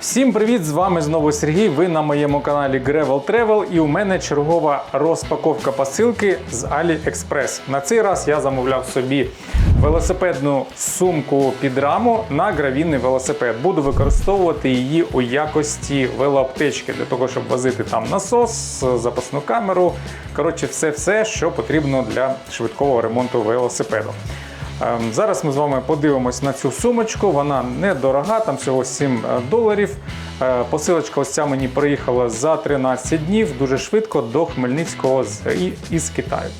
Всім привіт! З вами знову Сергій. Ви на моєму каналі Gravel Travel і у мене чергова розпаковка посилки з AliExpress. На цей раз я замовляв собі велосипедну сумку під раму на гравійний велосипед. Буду використовувати її у якості велоаптечки для того, щоб возити там насос, запасну камеру. Коротше, все-все, що потрібно для швидкого ремонту велосипеду. Ем, Зараз ми з вами подивимось на цю сумочку. Вона недорога, там всього 7 доларів. Е, Посилочка ось ця мені приїхала за 13 днів дуже швидко до Хмельницького із Китаю.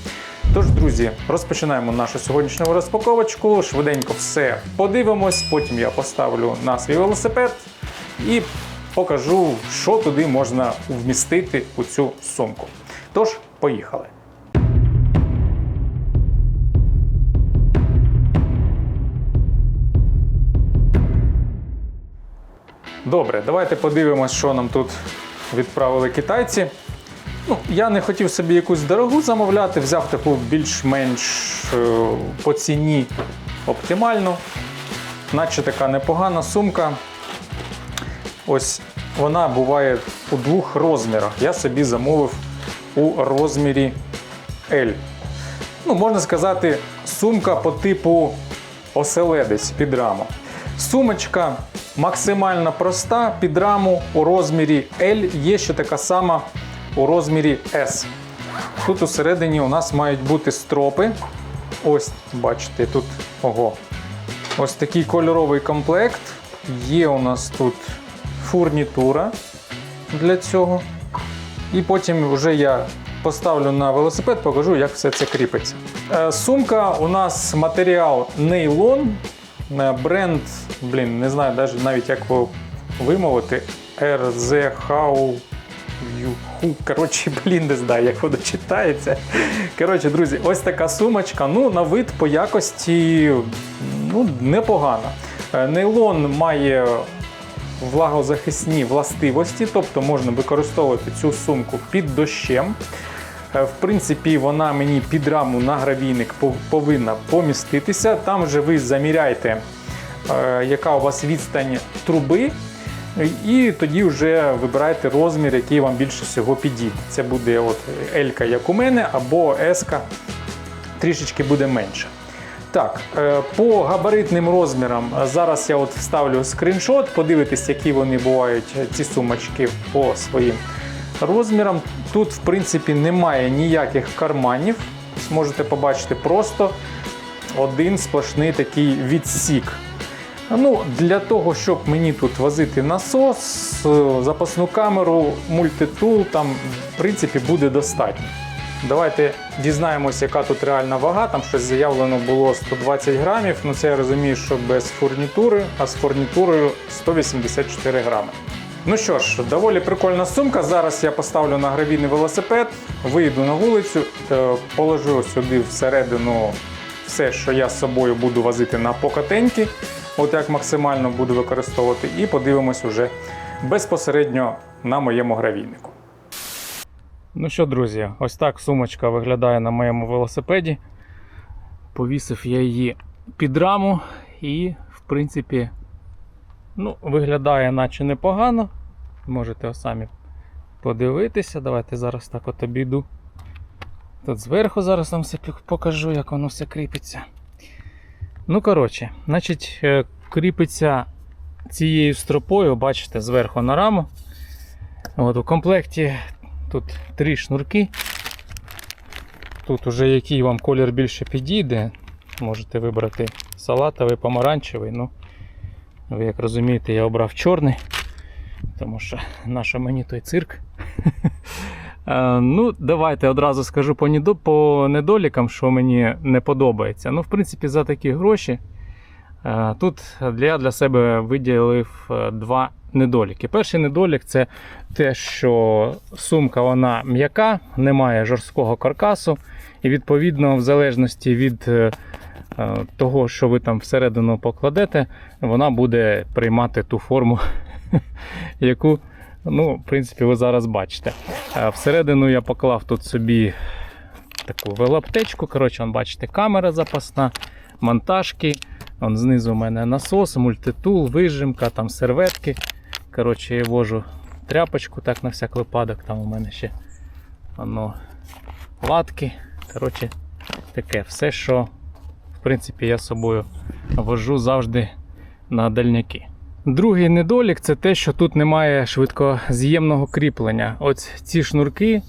Тож, друзі, розпочинаємо нашу сьогоднішню розпаковочку. Швиденько все подивимось. Потім я поставлю на свій велосипед і покажу, що туди можна вмістити у цю сумку. Тож, поїхали. Добре, давайте подивимось, що нам тут відправили китайці. Ну, я не хотів собі якусь дорогу замовляти, взяв таку більш-менш е, по ціні оптимальну, наче така непогана сумка. Ось вона буває у двох розмірах. Я собі замовив у розмірі L. Ну, можна сказати, сумка по типу оселедець під раму. Сумочка максимально проста під раму у розмірі L. Є ще така сама у розмірі S. Тут усередині у нас мають бути стропи. Ось, бачите, тут ого. Ось такий кольоровий комплект. Є у нас тут фурнітура для цього. І потім вже я поставлю на велосипед, покажу, як все це кріпиться. Е, Сумка у нас матеріал нейлон. Бренд, блін, не знаю навіть, навіть як його вимовити. RZ Юху. Коротше, блін, не знаю, як воно читається. Коротше, друзі, ось така сумочка. Ну, на вид по якості ну, непогана. Е, Нейлон має влагозахисні властивості, тобто можна використовувати цю сумку під дощем. Е, В принципі, вона мені під раму на гравійник повинна поміститися. Там же ви заміряєте, е, яка у вас відстань труби, і тоді вже вибираєте розмір, який вам більше всього підійде. Це буде от L, як у мене, або S трішечки буде менше. Так, е, по габаритним розмірам зараз я от вставлю скріншот, подивитись, які вони бувають, ці сумочки по своїм розмірам. Тут, в принципі, немає ніяких карманів. Зможете побачити просто один сплошний такий відсік. Ну, Для того, щоб мені тут возити насос, е, запасну камеру, мультитул, там, в принципі, буде достатньо. Давайте дізнаємося, яка тут реальна вага. Там щось заявлено було 120 грамів. Ну це я розумію, що без фурнітури, а з фурнітурою 184 грами. Ну що ж, доволі прикольна сумка. Зараз я поставлю на гравійний велосипед, вийду на вулицю, е, положу сюди всередину все, що я з собою буду возити на покатеньки, от як максимально буду використовувати, і подивимось уже безпосередньо на моєму гравійнику. Ну що, друзі, ось так сумочка виглядає на моєму велосипеді. Повісив я її під раму і, в принципі, ну, виглядає наче непогано. Можете самі подивитися. Давайте зараз так от обійду. Тут зверху зараз вам все покажу, як воно все кріпиться. Ну, коротше, значить, е, кріпиться цією стропою, бачите, зверху на раму. От У комплекті тут три шнурки. Тут уже який вам колір більше підійде. Можете вибрати салатовий, помаранчевий. Ну, ви як розумієте, я обрав чорний, тому що наша мені той цирк. Е, Ну, давайте одразу скажу по, недолікам, що мені не подобається. Ну, в принципі, за такі гроші. е, Тут я для себе виділив е, два недоліки. Перший недолік це те, що сумка вона м'яка, немає жорсткого каркасу, і відповідно, в залежності від того, що ви там всередину покладете, вона буде приймати ту форму, яку, ну, в принципі, ви зараз бачите. Е, Всередину я поклав тут собі таку велоаптечку. Коротше, вон, бачите, камера запасна, монтажки. Вон знизу у мене насос, мультитул, вижимка, там серветки. Коротше, вожу тряпочку, так на всяк випадок. Там у мене ще воно латки. Коротше, таке все, що в принципі я з собою вожу завжди на дальняки. Другий недолік це те, що тут немає швидкоз'ємного кріплення. Ось ці шнурки,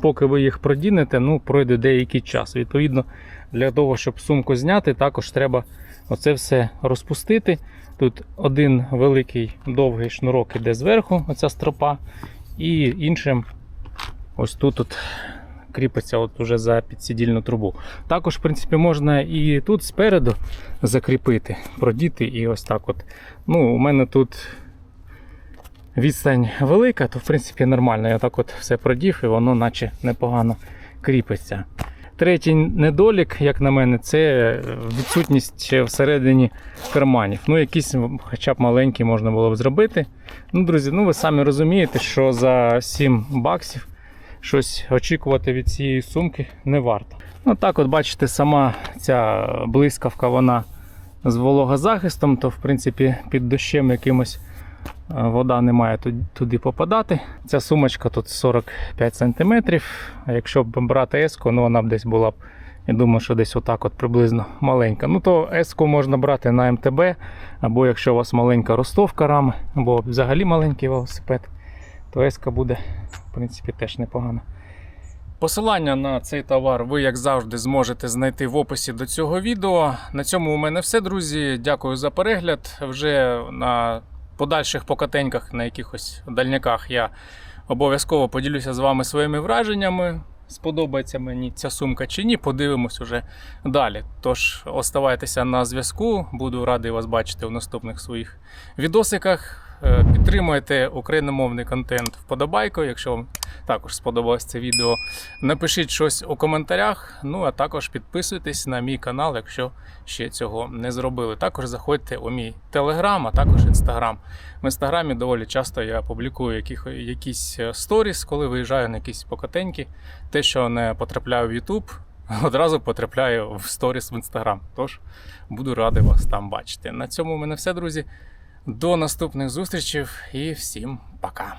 поки ви їх продінете, ну пройде деякий час. Відповідно, для того, щоб сумку зняти, також треба оце все розпустити. Тут один великий довгий шнурок іде зверху, оця стропа, і іншим ось тут кріпиться от уже за підсидільну трубу. Також, в принципі, можна і тут спереду закріпити, продіти і ось так от. Ну, у мене тут відстань велика, то в принципі нормально. Я так от все продів і воно наче непогано кріпиться. Третій недолік, як на мене, це відсутність всередині карманів. Ну, якісь хоча б маленькі можна було б зробити. Ну, друзі, ну ви самі розумієте, що за 7 баксів щось очікувати від цієї сумки не варто. Ну так, от бачите, сама ця блискавка, вона з вологозахистом, то в принципі під дощем якимось е, вода не має туди попадати. Ця сумочка тут 45 см. А якщо б брати еску, ну вона б десь була б, я думаю, що десь отак от приблизно маленька. Ну то еску можна брати на МТБ, або якщо у вас маленька ростовка рами, або взагалі маленький велосипед, то еска буде в принципі теж непогано. Посилання на цей товар ви, як завжди, зможете знайти в описі до цього відео. На цьому у мене все, друзі. Дякую за перегляд. Вже на подальших покатеньках, на якихось дальняках я обов'язково поділюся з вами своїми враженнями. Сподобається мені ця сумка чи ні, подивимось уже далі. Тож оставайтеся на зв'язку. Буду радий вас бачити в наступних своїх відосиках. Е, Підтримуйте україномовний контент вподобайкою, якщо вам також сподобалось це відео. Напишіть щось у коментарях. Ну а також підписуйтесь на мій канал, якщо ще цього не зробили. Також заходьте у мій телеграм, а також інстаграм. В інстаграмі доволі часто я публікую яких, якісь е, сторіс, коли виїжджаю на якісь покатеньки. Те, що не потрапляю в YouTube, одразу потрапляю в сторіс в інстаграм. Тож буду радий вас там бачити. На цьому у мене все, друзі. До наступних зустрічей і всім пока.